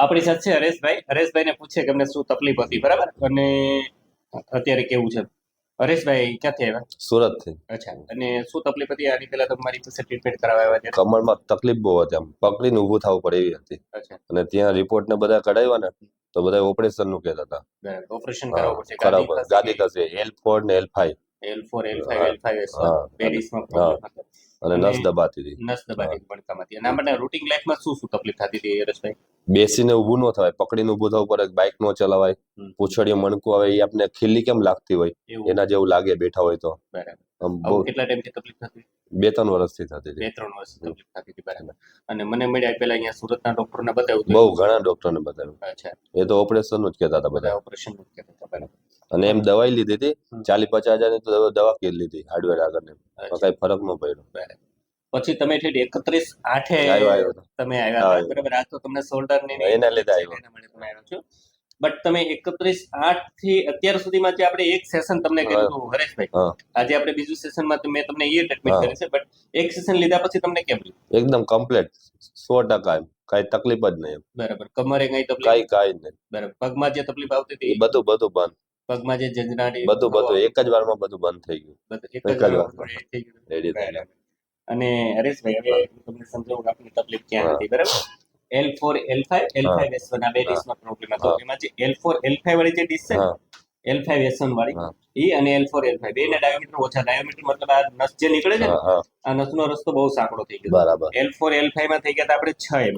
આપણી સાથે છે હરેશભાઈ. હરેશભાઈને પૂછે કે અમને શું તકલીફ હતી બરાબર? અને અત્યારે કેવું છે? હરેશભાઈ ક્યાંથી આવ્યા? સુરતથી અચ્છા. અને શું તકલીફ હતી? આની પહેલા તમારી પાસે ટ્રીટમેન્ટ કરાવવા આવ્યા હતા કમરમાં તકલીફ બહુ હતી આમ. પકડીને ઊભું થવું પડે એવી હતી. અચ્છા. અને ત્યાં રિપોર્ટ ને બધા કઢાવ્યા ને તો બધા ઓપરેશનનું કહેતા હતા. ઓપરેશન કરાવવું પડશે. કરાવવું. ગાદી થશે એલ ફોર ને L five L four L five L five હા. અને નસ દબાતી હતી. નસ દબાતી પડકામાંથી એના માટે રૂટિન લાઈફમાં શું શું તકલીફ થતી હતી હરેશભાઈ? બેસીને ઊભું ન થવાય પકડીને ઊભું થવું પડે બાઇક નો ચલાવાય. પૂછડીએ મણકું આવે એ આપને ખીલ્લી કેમ લાગતી હોય? એના જેવું લાગે બેઠા હોય તો. કેટલા ટાઈમથી તકલીફ થતી? બે ત્રણ વર્ષથી થતી બે ત્રણ વર્ષ તકલીફ થતી હતી બરાબર. અને મને મળ્યા પેલા અહીંયા સુરતના ડોક્ટરને બતાવ્યું. બહુ ઘણા ડોક્ટરને બતાવ્યું. અચ્છા. એ તો ઓપરેશન જ કહેતા હતા બધા. ઓપરેશન કહેતા હતા બરાબર. અને એમ દવાઈ લીધી હતી. ચાલીસ પચાસ હજારની તો દવા- કીધી લીધી હાર્ડવેર આગળ ને કઈ ફરક ન પડ્યો. બરાબર. પછી તમે ઠેઠ એકત્રીસ આઠે. તમે આવ્યા બરાબર? આ તો તમને શોલ્ડર ને એના લીધે આવ્યો. છો. બટ તમે એકત્રીસ આઠથી અત્યાર સુધીમાં જે આપણે એક સેશન તમને કર્યું હતું હરેશભાઈ આજે આપણે બીજું સેશનમાં મેં તમને એ ટ્રીટમેન્ટ કરી છે બટ એક સેશન લીધા પછી તમને કેમ એકદમ કમ્પ્લીટ સો ટકા એમ. કઈ તકલીફ જ નહીં બરાબર. કમરે કઈ તકલીફ? કઈ કઈ નહીં. બરાબર. પગમાં જે તકલીફ આવતી હતી? બધું બધું બંધ. પગમાં જે જંજનાટી બધું બધું એક જ વારમાં બધું બંધ થઈ ગયું. એક જ વારમાં. એ થઈ અને હરેશભાઈ હવે હું. તમને સમજાવું કે આપની તકલીફ ક્યાં હતી બરાબર? L four L five L five S one આ બે ડિશમાં પ્રોબ્લેમ હતો. એમાં જે એલ ફોર એલ ફાઈવ વાળી જે ડિશ છે એલ ફાઈવ એસ વન વાળી એ અને એલ ફોર એલ ફાઈવ બેના ડાયોમીટર ઓછા. ડાયોમીટર મતલબ આ નસ જે નીકળે છે ને આ નસનો રસ્તો બહુ સાંકડો થઈ ગયો. બરાબર. એલ ફોર એલ ફાઈવમાં થઈ ગયા આપણે છ એમ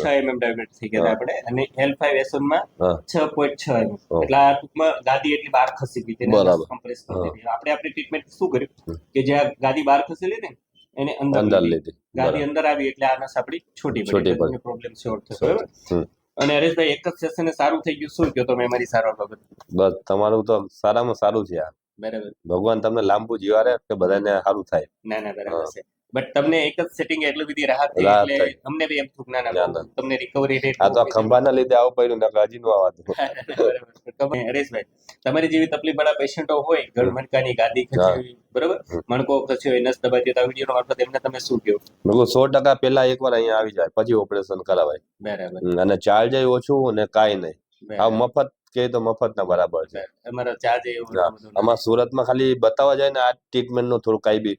છ એમ એમ ડાયોમીટર થઈ ગયા આપણે. અને એલ ફાઈવ એસમાં છ પોઈન્ટ છ એમ એટલે આ ટૂંકમાં ગાદી એટલી બહાર ખસી ગઈ તેને બરાબર. કરી. આપણે આપણી ટ્રીટમેન્ટ શું કર્યું? કે જે ગાદી બહાર ખસેલી ને એને અંદર અંદર લીધી. ગાદી અંદર આવી એટલે આ નસ આપણી છોટી પડી. પ્રોબ્લેમ સોલ્વ થયો. બરાબર? અને હરેશભાઈ એક જ સેશન સારું થઈ ગયું. શું કહો તમે મારી સારવાર બાબત? બસ તમારું તો સારામાં સારું છે આ. બરાબર. ભગવાન તમને લાંબુ જીવાડે કે બધાને સારું થાય. ના ના બરાબર છે. બટ તમને એક જ સેટિંગ એટલી બધી રાહત થઈ એટલે અમને બી એમ ના બહુ ના. તમને રિકવરી રેટ આ તો ખંભાના લીધે આવું પડ્યું નકર હજી નું આવતું. હરેશભાઈ. તમારી જેવી તકલીફ વાળા પેશન્ટો હોય ગળ મણકાની ગાદી ખસી બરોબર? મણકો ખસ્યો હોય નસ દબાઈ તો વીડિયો મારફત એમને તમે શું કહો? બિલકુલ સો ટકા પેલા એકવાર અહીંયા આવી જાય પછી ઓપરેશન કરાવાય. બરાબર. અને ચાર્જ ઓછું ને કાંઈ નહીં. આ મફત કે તો મફત ના બરાબર છે. અમારા ચાર્જ એવું આમાં સુરતમાં ખાલી બતાવવા જાય ને આ ટ્રીટમેન્ટનું થોડું કઈ બી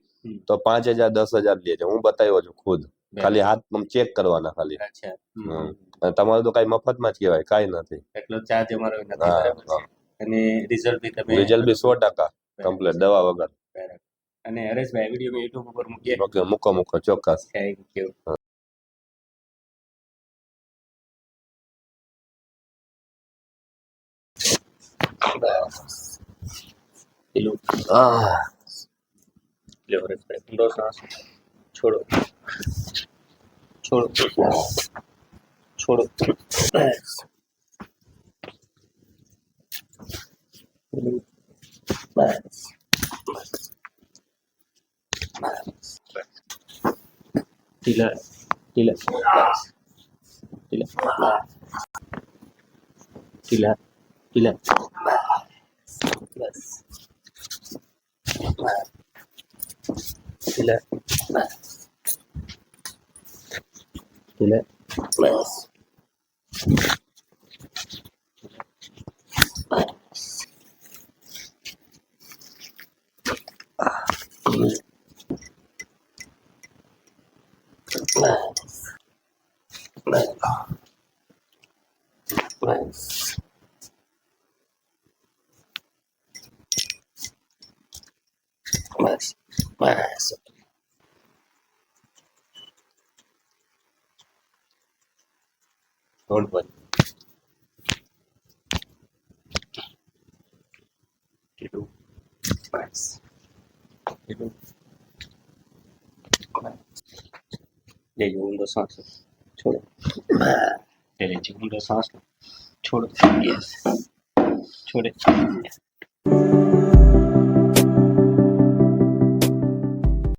તો પાંચ હજાર દસ હજાર લે છે. હું બતાવ્યો છું ખુદ. ખાલી હાથ ચેક કરવાના ખાલી. અચ્છા. તમારું તો કઈ મફતમાં જ કહેવાય કાંઈ નથી. એટલો ચાર્જ અમારો નથી અને રિઝલ્ટ બી તમે રિઝલ્ટ બી સો ટકા કમ્પ્લીટ દવા વગર. અને હરેશભાઈ વીડિયો મેં યુટ્યુબ ઉપર મૂકીએ. ઓકે મૂકો મૂકો ચોક્કસ. થેન્ક યુ પેલું આહ, લ્યો હરેશભાઈ. છોડો. છોડો. છોડો બસ. પેલું બસ બસ બસ ઢીલા ઢીલા બસ ઢીલા ઢીલા ઢીલા બસ ઢીલા બસ ઢીલા બસ Worry. Itu. Bas. Itu. Bas. લેજો ઊંડો શ્વાસ. છોડો લેજો ઊંડો છોડે